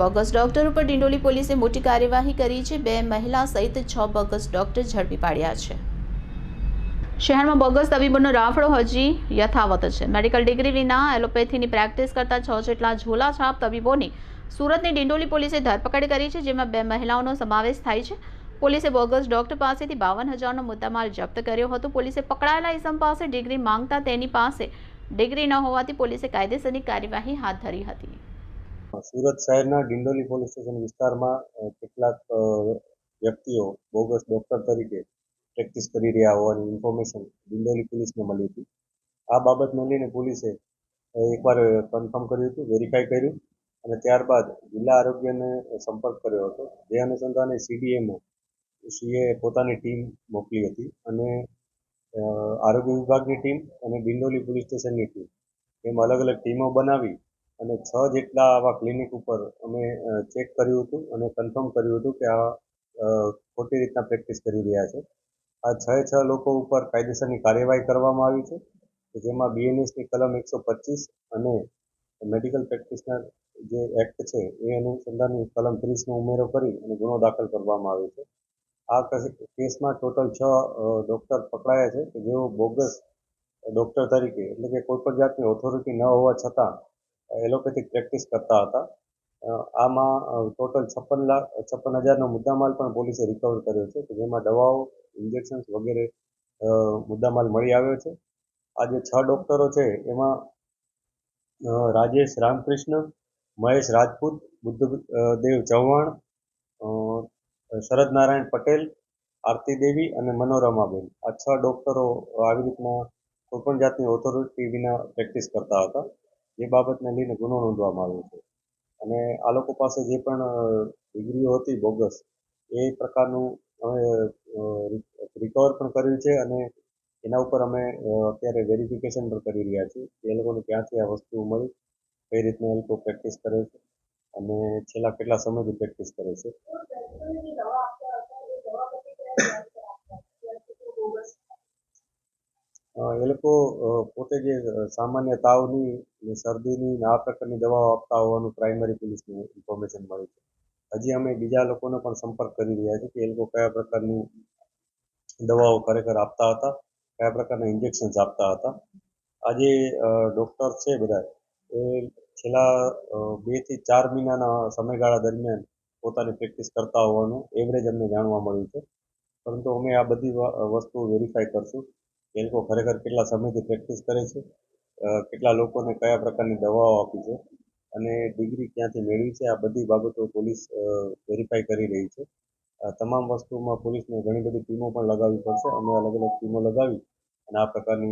Bogus doctor ઉપર ડિંડોલી પોલીસે મોટી કાર્યવાહી કરી છે. બે મહિલા સહિત છ બોગસ ડોક્ટર ઝડપી પાડ્યા છે. શહેરમાં બોગસ તબીબોનો રાફડો હજી યથાવત છે. મેડિકલ ડિગ્રી વિના એલોપેથીની પ્રેક્ટિસ કરતા છ જેટલા ઝોલાછાપ તબીબોની સુરતની ડિંડોલી પોલીસે ધરપકડ કરી છે, જેમાં બે મહિલાઓનો સમાવેશ થાય છે. પોલીસે બોગસ ડોક્ટર પાસેથી બાવન હજારનો મુદ્દામાલ જપ્ત કર્યો હતો. પોલીસે પકડાયેલા ઇસમ પાસે ડિગ્રી માંગતા તેની પાસે ડિગ્રી ન હોવાથી પોલીસે કાયદેસરની કાર્યવાહી હાથ ધરી હતી. સુરત શહેરના ડિંડોલી પોલીસ સ્ટેશન વિસ્તારમાં કેટલાક વ્યક્તિઓ બોગસ ડોક્ટર તરીકે પ્રેક્ટિસ કરી રહ્યા હોવાની ઇન્ફોર્મેશન ડિંડોલી પોલીસને મળી હતી. આ બાબતને લઈને પોલીસે એકવાર કન્ફર્મ કર્યું હતું, વેરીફાઈ કર્યું અને ત્યારબાદ જિલ્લા આરોગ્યને સંપર્ક કર્યો હતો. જે અનુસંધાને સીડીએમઓ સીએ પોતાની ટીમ મોકલી હતી અને આરોગ્ય વિભાગની ટીમ અને ડિંડોલી પોલીસ સ્ટેશનની ટીમ. એમ અલગ અલગ ટીમો બનાવી અને છ જેટલા આવા ક્લિનિક ઉપર અમે ચેક કર્યું હતું અને કન્ફર્મ કર્યું હતું કે આ ખોટી રીતના પ્રેક્ટિસ કરી રહ્યા છે. આ છ છ લોકો ઉપર કાયદેસરની કાર્યવાહી કરવામાં આવી છે, કે જેમાં બીએનએસની કલમ એકસો પચીસ અને મેડિકલ પ્રેક્ટિશનર જે એક્ટ છે, એ અનુસંધાનની કલમ ત્રીસનો ઉમેરો કરી અને ગુનો દાખલ કરવામાં આવ્યો છે. આ કસ- કેસમાં ટોટલ છ ડૉક્ટર પકડાયા છે, કે જેઓ બોગસ ડૉક્ટર તરીકે, એટલે કે કોઈ પણ જાતની ઓથોરિટી ન હોવા છતાં એલોપેથિક પ્રેક્ટિસ કરતા હતા. આમાં ટોટલ છપ્પન લાખ, છપ્પન હજારનો મુદ્દામાલ પણ પોલીસે રિકવર કર્યો છે, કે જેમાં દવાઓ ઇન્જેક્શન્સ વગેરે મુદ્દામાલ મળી આવ્યો છે. આ જે છ ડૉક્ટરો છે, એમાં રાજેશ રામકૃષ્ણ, મહેશ રાજપૂત બુદ્ધદેવ ચૌહાણ શરદ નારાયણ પટેલ, આરતી દેવી અને મનોરમાબેન આ છ ડૉક્ટરો આવી રીતના કોઈપણ જાતની ઓથોરિટી વિના પ્રેક્ટિસ કરતા હતા. જે બાબતને લઈને ગુનો નોંધવામાં આવ્યો છે. અને આ લોકો પાસે જે પણ ડિગ્રીઓ હતી બોગસ, એ પ્રકારનું અમે રિકવર પણ કર્યું છે અને એના ઉપર અમે અત્યારે વેરિફિકેશન પણ કરી રહ્યા છીએ એ લોકોને ક્યાંથી આ વસ્તુ મળી, કઈ રીતના એ લોકો પ્રેક્ટિસ કરે છે અને છેલ્લા કેટલા સમયથી પ્રેક્ટિસ કરે છે. એ લોકો પોતે જે સામાન્ય તાવની ને શરદીની ને આ પ્રકારની દવાઓ આપતા હોવાનું પ્રાઇમરી પોલીસને ઇન્ફોર્મેશન મળી છે. હજી અમે બીજા લોકોનો પણ સંપર્ક કરી રહ્યા છીએ કે એ લોકો કયા પ્રકારની દવાઓ ખરેખર આપતા હતા, કયા પ્રકારના ઇન્જેક્શન્સ આપતા હતા. આજે ડૉક્ટર છે બધા, એ છેલ્લા બેથી ચાર મહિનાના સમયગાળા દરમિયાન પોતાની પ્રેક્ટિસ કરતા હોવાનું એવરેજ અમને જાણવા મળ્યું છે. પરંતુ અમે આ બધી વસ્તુ વેરીફાઈ કરશું. એ લોકો ખરેખર કેટલા સમયથી પ્રેક્ટિસ કરે છે? કેટલા લોકોને કયા પ્રકારની દવાઓ આપી છે? અને ડિગ્રી ક્યાંથી મેળવી છે? આ બધી બાબતો પોલીસ વેરીફાઈ કરી રહી છે. આ તમામ વસ્તુમાં પોલીસને ઘણી બધી ટીમો પણ લગાવવી પડશે. અમે અલગ અલગ ટીમો લગાવી અને આ પ્રકારની